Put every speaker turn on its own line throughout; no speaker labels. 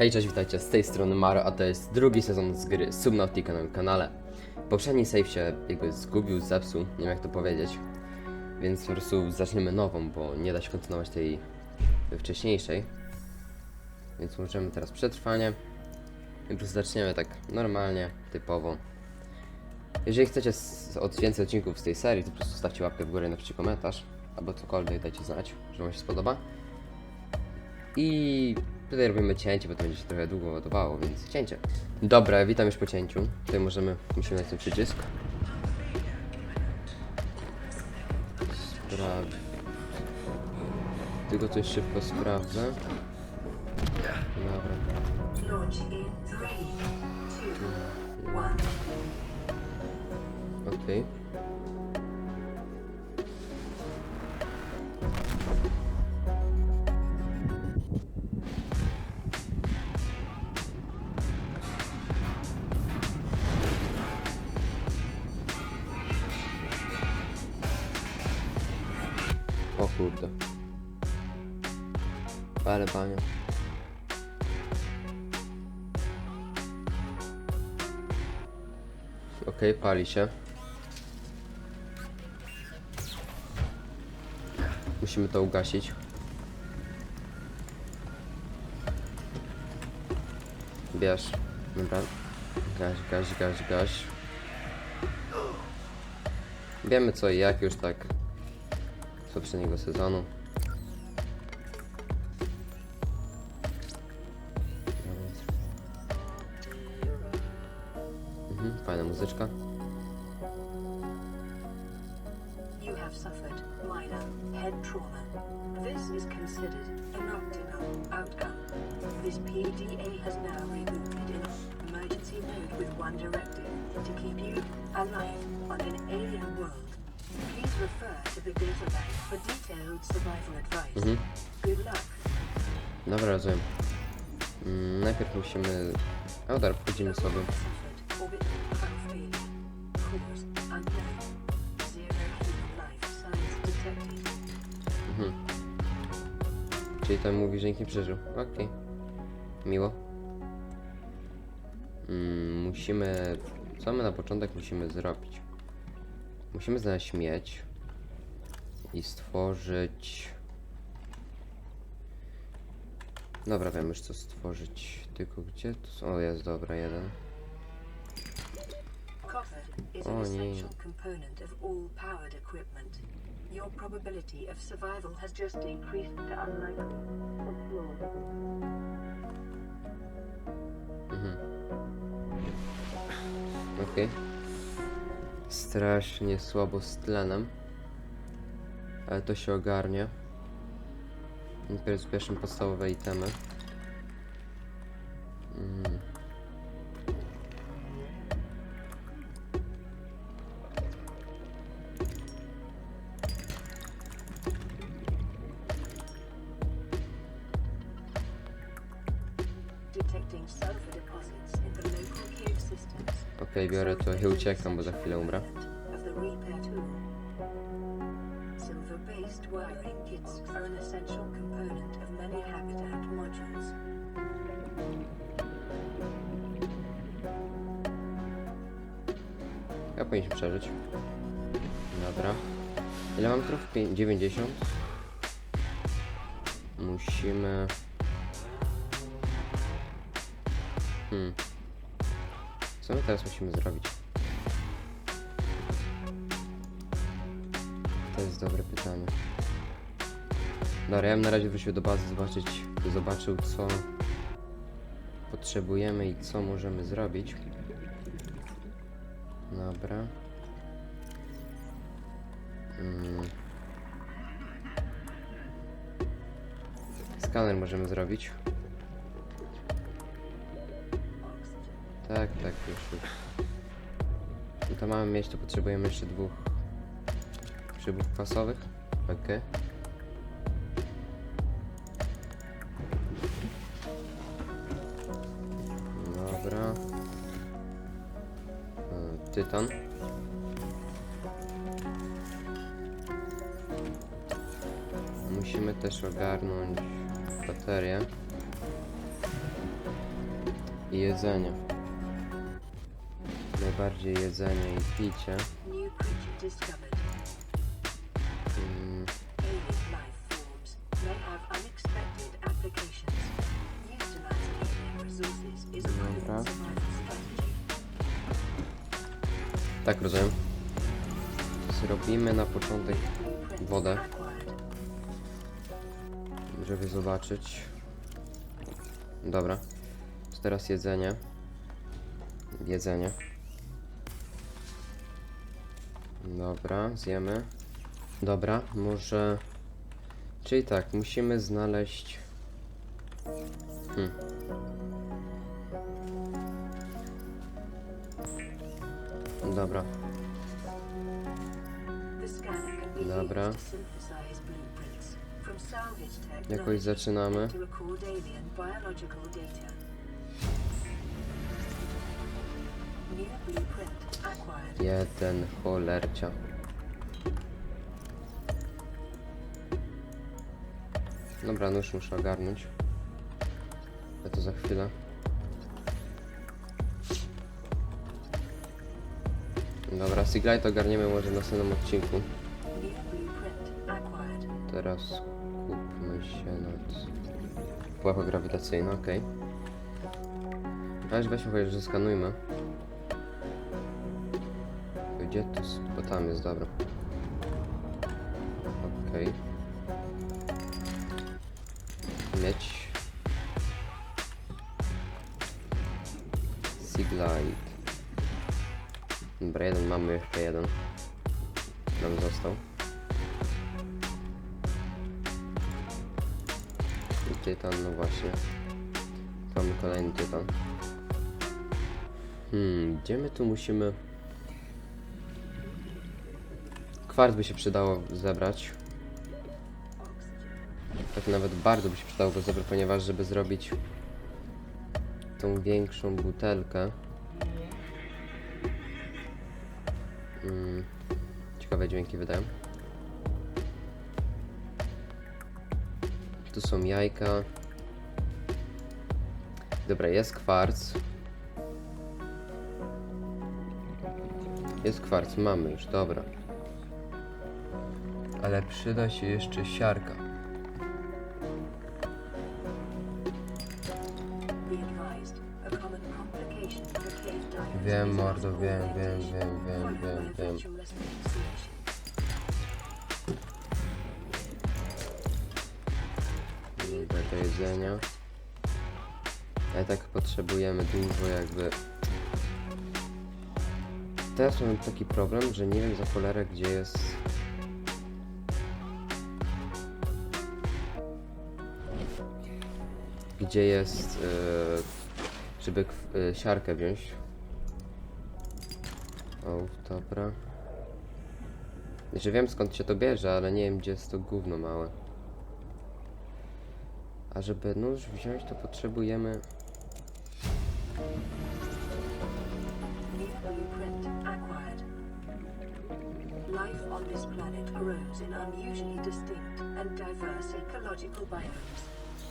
Hej, cześć, witajcie, z tej strony Maro, a to jest drugi sezon z gry Subnautica na moim kanale. Poprzedni save się jakby zgubił, zepsuł, nie wiem jak to powiedzieć. Więc po prostu zaczniemy nową, bo nie da się kontynuować tej wcześniejszej. Więc możemy teraz przetrwanie. I po prostu zaczniemy tak normalnie, typowo. Jeżeli chcecie od więcej odcinków z tej serii, to po prostu stawcie łapkę w górę i napiszcie komentarz. Albo cokolwiek dajcie znać, że wam się spodoba. I tutaj robimy cięcie, bo to będzie się trochę długo ładowało, więc cięcie. Dobra, witam już po cięciu. Tutaj możemy, musimy dać ten przycisk. Spraw... Tylko coś szybko sprawdzę. Dobra.
Launch in
O kurde. Ale bania. Okej, pali się. Musimy to ugasić. Bierz. Dobra. Gaś, gaś, gaś, gaś. Wiemy co i jak już tak poprzedniego sezonu. Mhm, fajna muzyczka.
You have suffered minor head trauma. This is considered an optimal outcome. This PDA has now in emergency with one directive to keep you alive on an alien world.
Mhm. Dobra, rozumiem. Mm, najpierw musimy... O, dobra, wchodzimy sobie. Mhm. Czyli to mówi, że nikt nie przeżył. Okej. Miło. Mm, musimy... Co my na początek musimy zrobić? Musimy znaleźć miedź. I stworzyć... Dobra, wiem już co stworzyć. Tylko gdzie to? O, jest dobra, jeden.
Your probability of survival has just increased to unlikely. Explore.
Mhm. Okej. Strasznie słabo z tlenem. Ale to się ogarnie. Najpierw zbierzmy podstawowe itemy. Mm. Biorę to i uciekam, bo za chwilę umrę.
Wiring kits are an essential component of many habitat modules.
Ja przeżyć. Dobra. Ile mam trów? Pię- 90. Musimy... Hmm. Co my teraz musimy zrobić? To jest dobre pytanie. Dobra, ja bym na razie wrócił do bazy zobaczyć, zobaczył co potrzebujemy i co możemy zrobić. Dobra. Mm. Skaner możemy zrobić. Tak, tak, już. No to mamy mieć, to potrzebujemy jeszcze dwóch szybów kwasowych. Okej. Dobra. Tytan. Musimy też ogarnąć baterię. I jedzenie. Najbardziej jedzenie i picie. Tak rozumiem. Zrobimy na początek Wodę. żeby zobaczyć. Dobra. Teraz jedzenie. Jedzenie. Dobra, zjemy. Dobra, może... Czyli tak, musimy znaleźć... Hmm.
Data. New blueprint acquired.
Jeden cholercia. Dobra, nóż muszę ogarnąć. Ja to za chwilę. Dobra, Siglite ogarniemy może w następnym odcinku. Teraz skupmy się nad... Pułapka grawitacyjna, okej. Okay. weźmy chociaż zeskanujmy. Gdzie to? Bo tam jest, dobra. Okej. Mieć. Siglite. Dobra, jeden mamy, jeszcze jeden. Nam został. I tytan, no właśnie. Mamy kolejny tytan. Hmm, gdzie my tu musimy... Kwarc by się przydało zebrać. Tak nawet bardzo by się przydało go zebrać, ponieważ żeby zrobić tą większą butelkę. Dźwięki wydają. Tu są jajka. Dobra, jest kwarc. Jest kwarc, mamy już, dobra. Ale przyda się jeszcze siarka. Wiem, mordo, wiem, wiem, wiem, wiem, wiem, wiem. Do jedzenia. Ale tak potrzebujemy dużo jakby... Teraz mam taki problem, że nie wiem za cholerę gdzie jest... Gdzie jest... Yy, żeby yy, siarkę wziąć. O, dobra. Znaczy wiem skąd się to bierze, ale nie wiem gdzie jest to gówno małe. A żeby nóż wziąć, to potrzebujemy.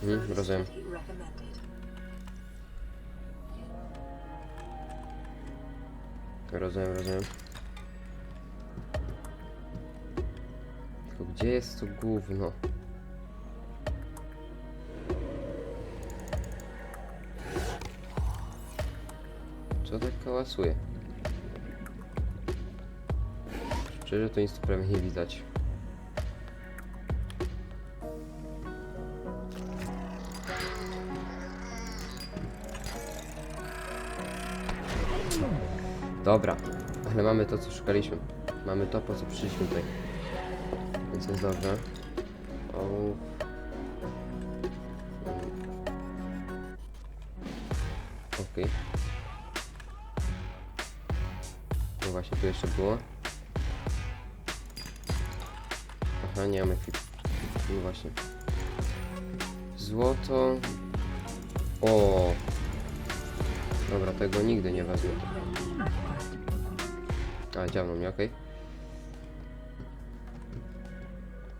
Further
rozumiem. Rozumiem, rozumiem. Tylko gdzie jest to gówno? Co tak kałasuje? Szczerze to nic prawie nie widać. Dobra, ale mamy to, co szukaliśmy. Mamy to, po co przyszliśmy tutaj. Więc jest dobrze. O. Okej. No właśnie, tu jeszcze było. Aha, nie mamy kwit. No właśnie. Złoto. O. Dobra, tego nigdy nie wezmę. A, działał mnie, okej.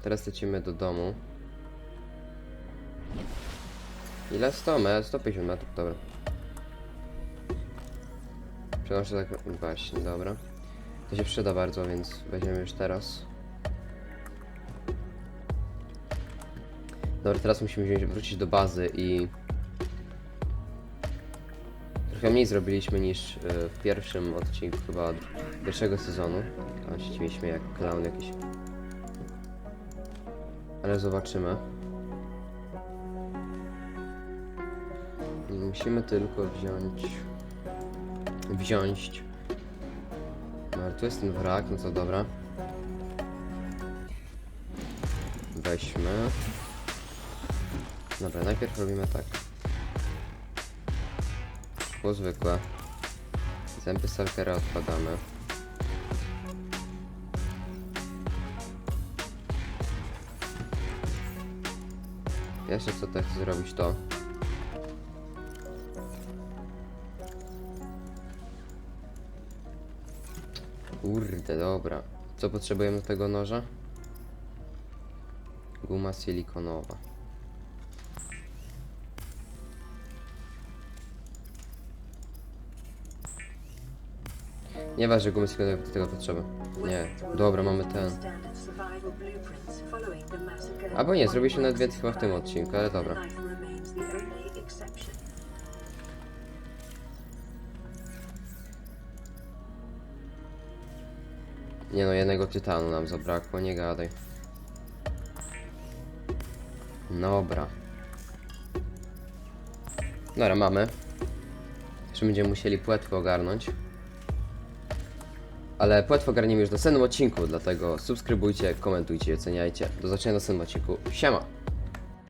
Teraz lecimy do domu. Ile? 100 metrów, 150 metrów, dobra. Przenoszę tak... Właśnie, dobra. To się przyda bardzo, więc weźmiemy już teraz. Dobra, teraz musimy wrócić do bazy i... Trochę mniej zrobiliśmy niż y, w pierwszym odcinku chyba pierwszego sezonu. Ciebie śmieje jak clown jakiś. Ale zobaczymy. Musimy tylko wziąć... Wziąć... No, tu jest ten wrak, no to dobra. Weźmy. Dobra, najpierw robimy tak. Szkło zwykłe. Zęby Salkera odkładamy. Jeszcze co tak zrobić to. Kurde, dobra. Co potrzebujemy do tego noża? Guma silikonowa. Nie ważne, gumy silikonowej do tego potrzeba. Nie, dobra, mamy ten. Albo nie, zrobiliśmy nawet więcej chyba w tym
1.65.
odcinku, ale dobra. Nie no, jednego tytanu nam zabrakło, nie gadaj. Dobra. Dobra, mamy. Jeszcze będziemy musieli płetwę ogarnąć. Ale płetwę ogarniemy już w następnym odcinku, dlatego subskrybujcie, komentujcie i oceniajcie. Do zobaczenia w następnym odcinku. Siema!